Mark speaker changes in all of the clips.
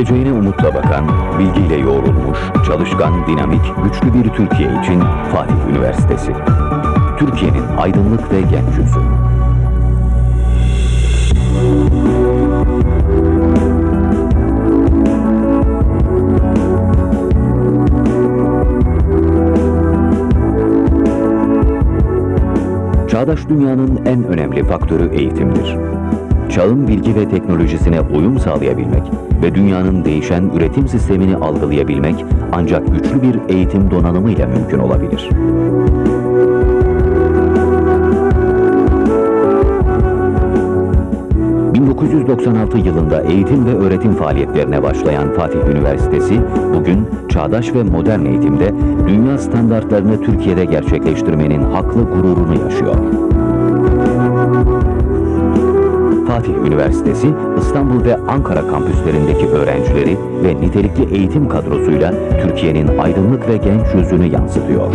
Speaker 1: Geleceğine umutla bakan, bilgiyle yoğrulmuş, çalışkan, dinamik, güçlü bir Türkiye için Fatih Üniversitesi. Türkiye'nin aydınlık ve genç yüzü. Çağdaş dünyanın en önemli faktörü eğitimdir. Çağın bilgi ve teknolojisine uyum sağlayabilmek ve dünyanın değişen üretim sistemini algılayabilmek ancak güçlü bir eğitim donanımıyla mümkün olabilir. ...1996 yılında eğitim ve öğretim faaliyetlerine başlayan Fatih Üniversitesi... ...bugün çağdaş ve modern eğitimde... ...dünya standartlarını Türkiye'de gerçekleştirmenin haklı gururunu yaşıyor. Fatih Üniversitesi, İstanbul ve Ankara kampüslerindeki öğrencileri ve nitelikli eğitim kadrosuyla Türkiye'nin aydınlık ve genç yüzünü yansıtıyor.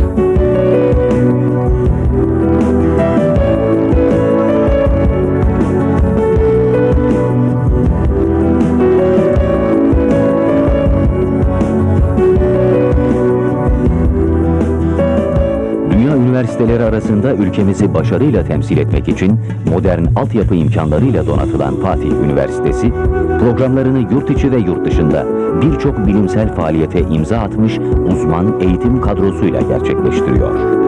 Speaker 1: Üniversiteleri arasında ülkemizi başarıyla temsil etmek için modern altyapı imkanlarıyla donatılan Fatih Üniversitesi, programlarını yurt içi ve yurt dışında birçok bilimsel faaliyete imza atmış uzman eğitim kadrosuyla gerçekleştiriyor.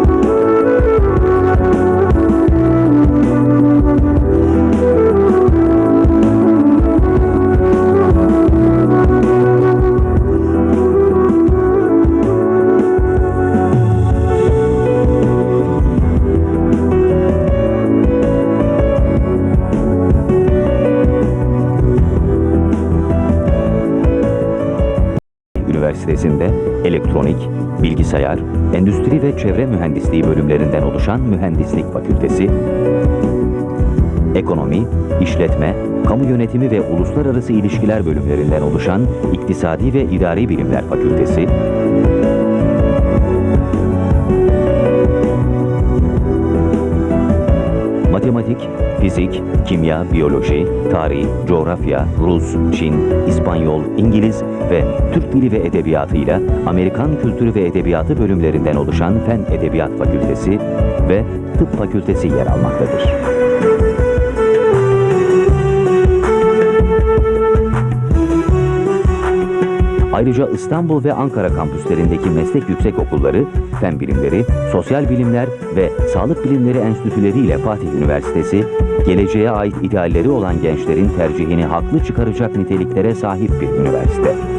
Speaker 1: Üniversitesi'nde elektronik, bilgisayar, endüstri ve çevre mühendisliği bölümlerinden oluşan mühendislik fakültesi, ekonomi, işletme, kamu yönetimi ve uluslararası ilişkiler bölümlerinden oluşan iktisadi ve idari bilimler fakültesi, matematik, fizik, kimya, biyoloji, tarih, coğrafya, Rus, Çin, İspanyol, İngiliz ve Türk Dili ve Edebiyatı'yla Amerikan Kültürü ve Edebiyatı bölümlerinden oluşan Fen Edebiyat Fakültesi ve Tıp Fakültesi yer almaktadır. Ayrıca İstanbul ve Ankara kampüslerindeki meslek yüksekokulları, fen bilimleri, sosyal bilimler ve sağlık bilimleri enstitüleri ile Fatih Üniversitesi, geleceğe ait idealleri olan gençlerin tercihini haklı çıkaracak niteliklere sahip bir üniversite.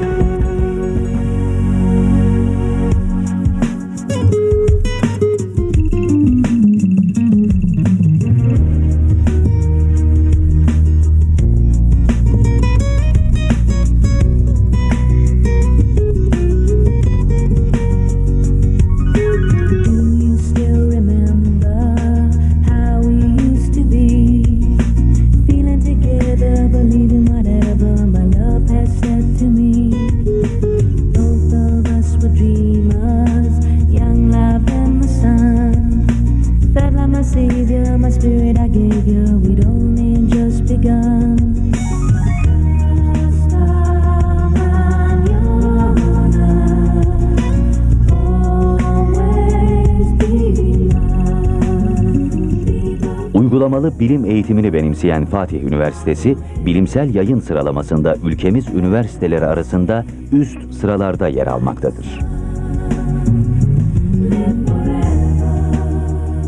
Speaker 1: Uygulamalı bilim eğitimini benimseyen Fatih Üniversitesi, bilimsel yayın sıralamasında ülkemiz üniversiteleri arasında üst sıralarda yer almaktadır.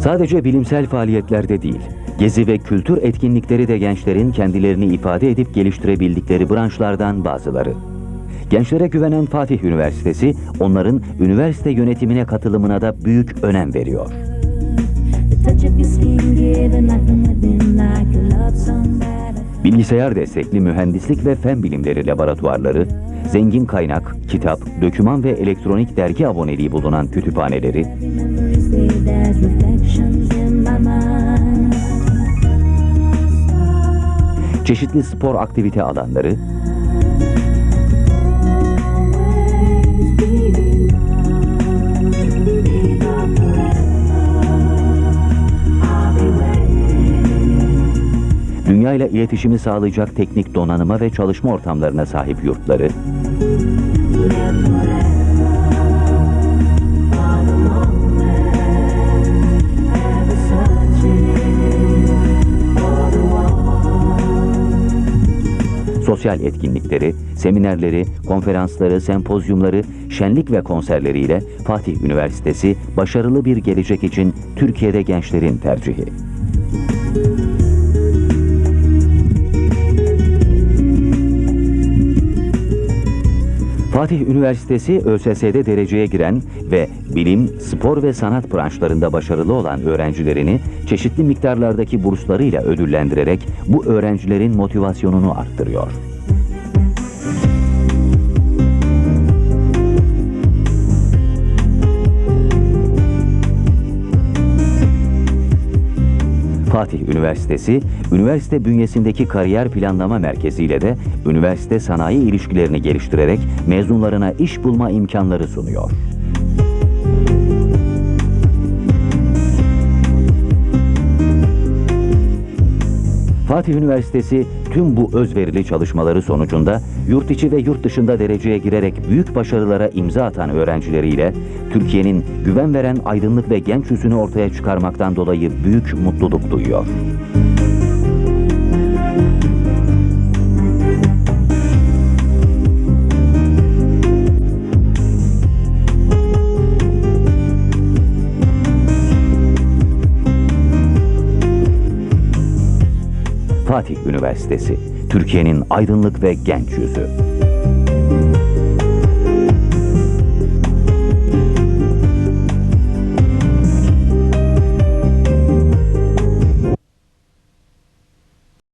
Speaker 1: Sadece bilimsel faaliyetlerde değil, gezi ve kültür etkinlikleri de gençlerin kendilerini ifade edip geliştirebildikleri branşlardan bazıları. Gençlere güvenen Fatih Üniversitesi, onların üniversite yönetimine katılımına da büyük önem veriyor. Bilgisayar destekli mühendislik ve fen bilimleri laboratuvarları, zengin kaynak, kitap, döküman ve elektronik dergi aboneliği bulunan kütüphaneleri, çeşitli spor aktivite alanları, dünyayla iletişimi sağlayacak teknik donanıma ve çalışma ortamlarına sahip yurtları, sosyal etkinlikleri, seminerleri, konferansları, sempozyumları, şenlik ve konserleriyle Fatih Üniversitesi başarılı bir gelecek için Türkiye'de gençlerin tercihi. Fatih Üniversitesi ÖSS'de dereceye giren ve bilim, spor ve sanat branşlarında başarılı olan öğrencilerini çeşitli miktarlardaki burslarıyla ödüllendirerek bu öğrencilerin motivasyonunu arttırıyor. Fatih Üniversitesi, üniversite bünyesindeki kariyer planlama merkeziyle de üniversite sanayi ilişkilerini geliştirerek mezunlarına iş bulma imkanları sunuyor. Fatih Üniversitesi tüm bu özverili çalışmaları sonucunda yurt içi ve yurt dışında dereceye girerek büyük başarılara imza atan öğrencileriyle Türkiye'nin güven veren aydınlık ve genç yüzünü ortaya çıkarmaktan dolayı büyük mutluluk duyuyor. Fatih Üniversitesi, Türkiye'nin aydınlık ve genç yüzü.